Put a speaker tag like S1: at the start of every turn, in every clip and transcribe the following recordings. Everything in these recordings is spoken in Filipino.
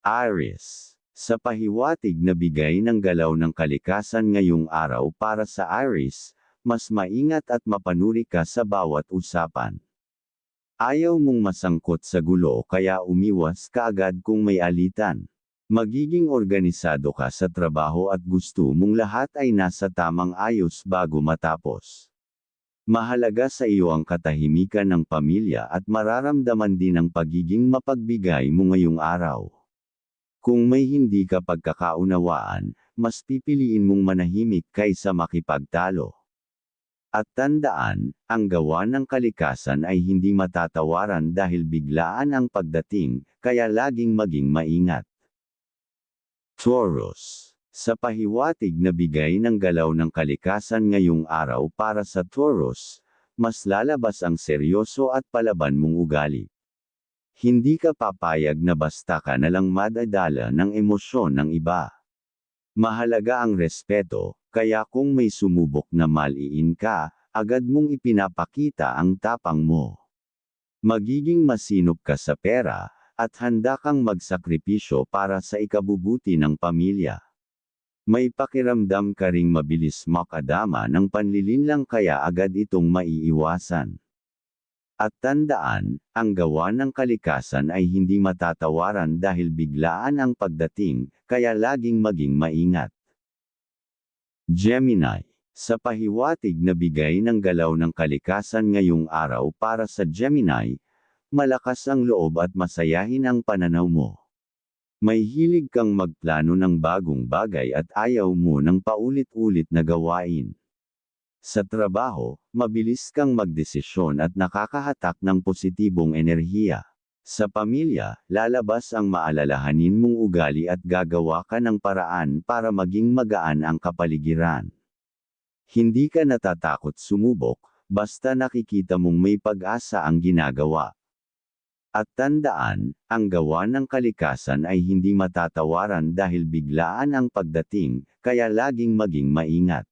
S1: Aries. Sa pahiwatig na bigay ng galaw ng kalikasan ngayong araw para sa Aries, mas maingat at mapanuri ka sa bawat usapan. Ayaw mong masangkot sa gulo kaya umiwas ka agad kung may alitan. Magiging organisado ka sa trabaho at gusto mong lahat ay nasa tamang ayos bago matapos. Mahalaga sa iyo ang katahimikan ng pamilya at mararamdaman din ang pagiging mapagbigay mo ngayong araw. Kung may hindi ka pagkakaunawaan, mas pipiliin mong manahimik kaysa makipagtalo. At tandaan, ang gawa ng kalikasan ay hindi matatawaran dahil biglaan ang pagdating, kaya laging maging maingat. Taurus. Sa pahiwatig na bigay ng galaw ng kalikasan ngayong araw para sa Taurus, mas lalabas ang seryoso at palaban mong ugali. Hindi ka papayag na basta ka na lang madadala ng emosyon ng iba. Mahalaga ang respeto, kaya kung may sumubok na maliin ka, agad mong ipinapakita ang tapang mo. Magiging masinop ka sa pera, at handa kang magsakripisyo para sa ikabubuti ng pamilya. May pakiramdam ka ring mabilis makadama ng panlilinlang kaya agad itong maiiwasan. At tandaan, ang gawa ng kalikasan ay hindi matatawaran dahil biglaan ang pagdating, kaya laging maging maingat. Gemini. Sa pahiwatig na bigay ng galaw ng kalikasan ngayong araw para sa Gemini, malakas ang loob at masayahin ang pananaw mo. May hilig kang magplano ng bagong bagay at ayaw mo ng paulit-ulit na gawain. Sa trabaho, mabilis kang magdesisyon at nakakahatak ng positibong enerhiya. Sa pamilya, lalabas ang maalalahanin mong ugali at gagawa ka ng paraan para maging magaan ang kapaligiran. Hindi ka natatakot sumubok, basta nakikita mong may pag-asa ang ginagawa. At tandaan, ang gawa ng kalikasan ay hindi matatawaran dahil biglaan ang pagdating, kaya laging maging maingat.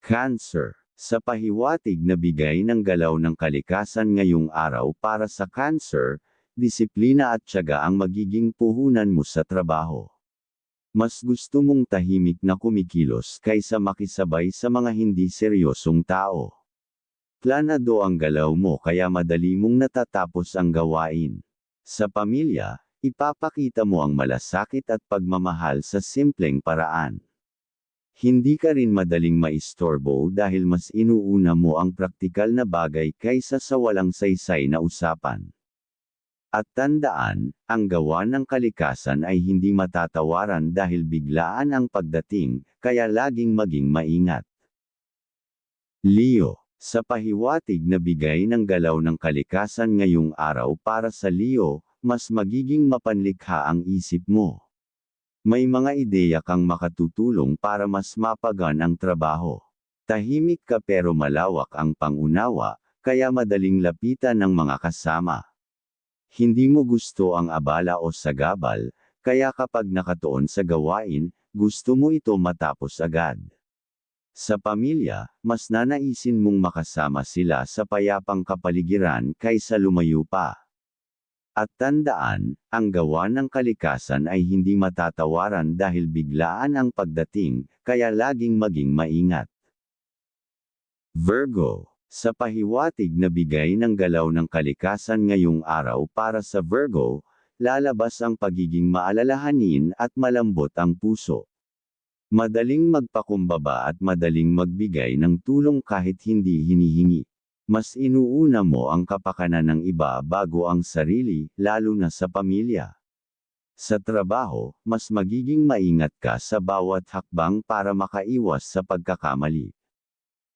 S1: Cancer. Sa pahiwatig na bigay ng galaw ng kalikasan ngayong araw para sa Cancer, disiplina at tiyaga ang magiging puhunan mo sa trabaho. Mas gusto mong tahimik na kumikilos kaysa makisabay sa mga hindi seryosong tao. Planado ang galaw mo kaya madali mong natatapos ang gawain. Sa pamilya, ipapakita mo ang malasakit at pagmamahal sa simpleng paraan. Hindi ka rin madaling maistorbo dahil mas inuuna mo ang praktikal na bagay kaysa sa walang saysay na usapan. At tandaan, ang gawa ng kalikasan ay hindi matatawaran dahil biglaan ang pagdating, kaya laging maging maingat. Leo. Sa pahiwatig na bigay ng galaw ng kalikasan ngayong araw para sa Leo, mas magiging mapanlikha ang isip mo. May mga ideya kang makatutulong para mas mapagan ang trabaho. Tahimik ka pero malawak ang pangunawa, kaya madaling lapitan ng mga kasama. Hindi mo gusto ang abala o sagabal, kaya kapag nakatuon sa gawain, gusto mo ito matapos agad. Sa pamilya, mas nanaisin mong makasama sila sa payapang kapaligiran kaysa lumayo pa. At tandaan, ang gawa ng kalikasan ay hindi matatawaran dahil biglaan ang pagdating, kaya laging maging maingat. Virgo. Sa pahiwatig na bigay ng galaw ng kalikasan ngayong araw para sa Virgo, lalabas ang pagiging maalalahanin at malambot ang puso. Madaling magpakumbaba at madaling magbigay ng tulong kahit hindi hinihingi. Mas inuuna mo ang kapakanan ng iba bago ang sarili, lalo na sa pamilya. Sa trabaho, mas magiging maingat ka sa bawat hakbang para makaiwas sa pagkakamali.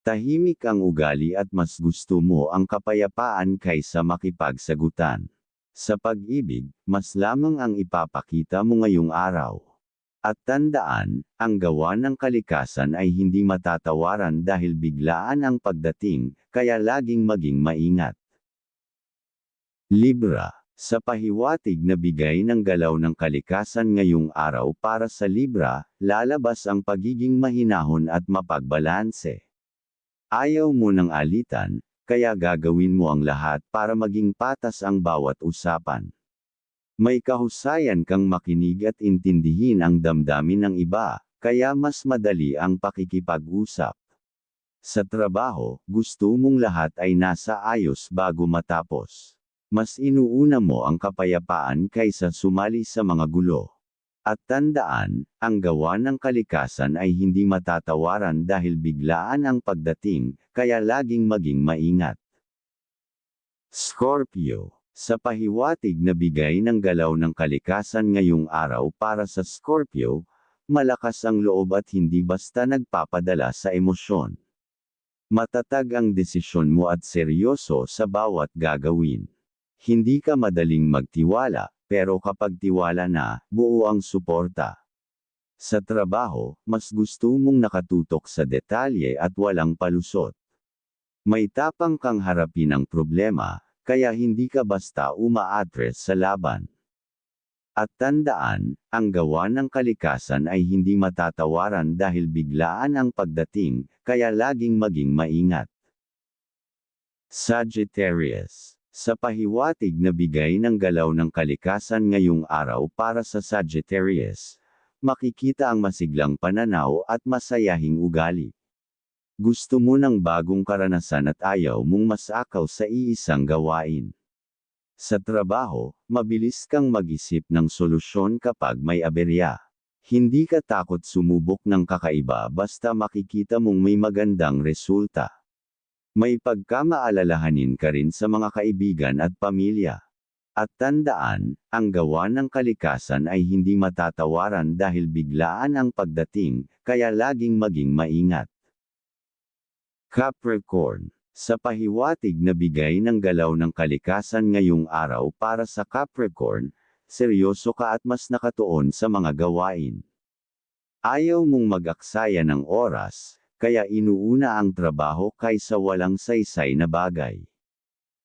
S1: Tahimik ang ugali at mas gusto mo ang kapayapaan kaysa makipagsagutan. Sa pag-ibig, mas lamang ang ipapakita mo ngayong araw. At tandaan, ang gawa ng kalikasan ay hindi matatawaran dahil biglaan ang pagdating, kaya laging maging maingat. Libra. Sa pahiwatig na bigay ng galaw ng kalikasan ngayong araw para sa Libra, lalabas ang pagiging mahinahon at mapagbalanse. Ayaw mo ng alitan, kaya gagawin mo ang lahat para maging patas ang bawat usapan. May kahusayan kang makinig at intindihin ang damdamin ng iba, kaya mas madali ang pakikipag-usap. Sa trabaho, gusto mong lahat ay nasa ayos bago matapos. Mas inuuna mo ang kapayapaan kaysa sumali sa mga gulo. At tandaan, ang gawa ng kalikasan ay hindi matatawaran dahil biglaan ang pagdating, kaya laging maging maingat. Scorpio Sa pahiwatig na bigay ng galaw ng kalikasan ngayong araw para sa Scorpio, malakas ang loob at hindi basta nagpapadala sa emosyon. Matatag ang desisyon mo at seryoso sa bawat gagawin. Hindi ka madaling magtiwala, pero kapag tiwala na, buo ang suporta. Sa trabaho, mas gusto mong nakatutok sa detalye at walang palusot. May tapang kang harapin ang problema, kaya hindi ka basta uma-address sa laban. At tandaan, ang gawa ng kalikasan ay hindi matatawaran dahil biglaan ang pagdating, kaya laging maging maingat. Sagittarius Sa pahiwatig na bigay ng galaw ng kalikasan ngayong araw para sa Sagittarius, makikita ang masiglang pananaw at masayahing ugali. Gusto mo ng bagong karanasan at ayaw mong masakaw sa iisang gawain. Sa trabaho, mabilis kang mag-isip ng solusyon kapag may aberya. Hindi ka takot sumubok ng kakaiba basta makikita mong may magandang resulta. May pagkamaalalahanin ka rin sa mga kaibigan at pamilya. At tandaan, ang gawa ng kalikasan ay hindi matatawaran dahil biglaan ang pagdating, kaya laging maging maingat. Capricorn Sa pahiwatig na bigay ng galaw ng kalikasan ngayong araw para sa Capricorn, seryoso ka at mas nakatuon sa mga gawain. Ayaw mong mag-aksaya ng oras, kaya inuuna ang trabaho kaysa walang saysay na bagay.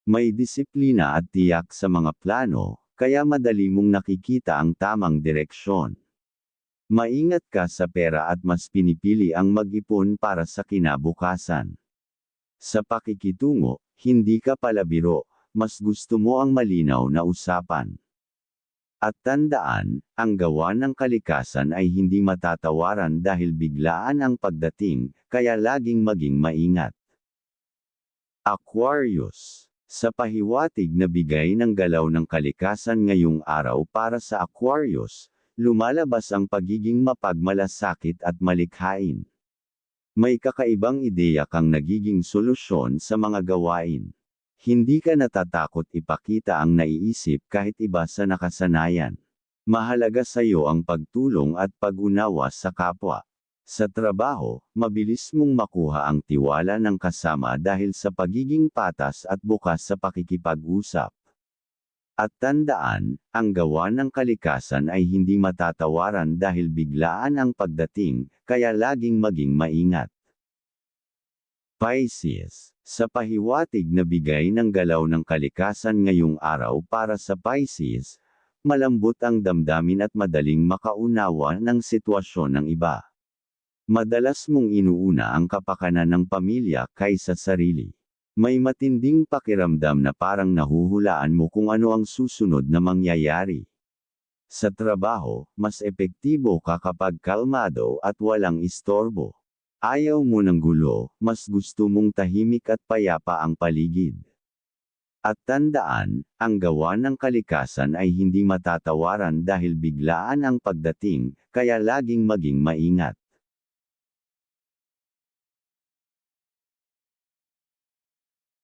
S1: May disiplina at tiyak sa mga plano, kaya madali mong nakikita ang tamang direksyon. Maingat ka sa pera at mas pinipili ang mag-ipon para sa kinabukasan. Sa pakikitungo, hindi ka palabiro, mas gusto mo ang malinaw na usapan. At tandaan, ang gawa ng kalikasan ay hindi matatawaran dahil biglaan ang pagdating, kaya laging maging maingat. Aquarius Sa pahiwatig na bigay ng galaw ng kalikasan ngayong araw para sa Aquarius, lumalabas ang pagiging mapagmalasakit at malikhain. May kakaibang ideya kang nagiging solusyon sa mga gawain. Hindi ka natatakot ipakita ang naiisip kahit iba sa nakasanayan. Mahalaga sa iyo ang pagtulong at pag-unawa sa kapwa. Sa trabaho, mabilis mong makuha ang tiwala ng kasama dahil sa pagiging patas at bukas sa pakikipag-usap. At tandaan, ang gawa ng kalikasan ay hindi matatawaran dahil biglaan ang pagdating, kaya laging maging maingat. Pisces Sa pahiwatig na bigay ng galaw ng kalikasan ngayong araw para sa Pisces, malambot ang damdamin at madaling makaunawa ng sitwasyon ng iba. Madalas mong inuuna ang kapakanan ng pamilya kaysa sarili. May matinding pakiramdam na parang nahuhulaan mo kung ano ang susunod na mangyayari. Sa trabaho, mas epektibo ka kapag kalmado at walang istorbo. Ayaw mo ng gulo, mas gusto mong tahimik at payapa ang paligid. At tandaan, ang gawa ng kalikasan ay hindi matatawaran dahil biglaan ang pagdating, kaya laging maging maingat.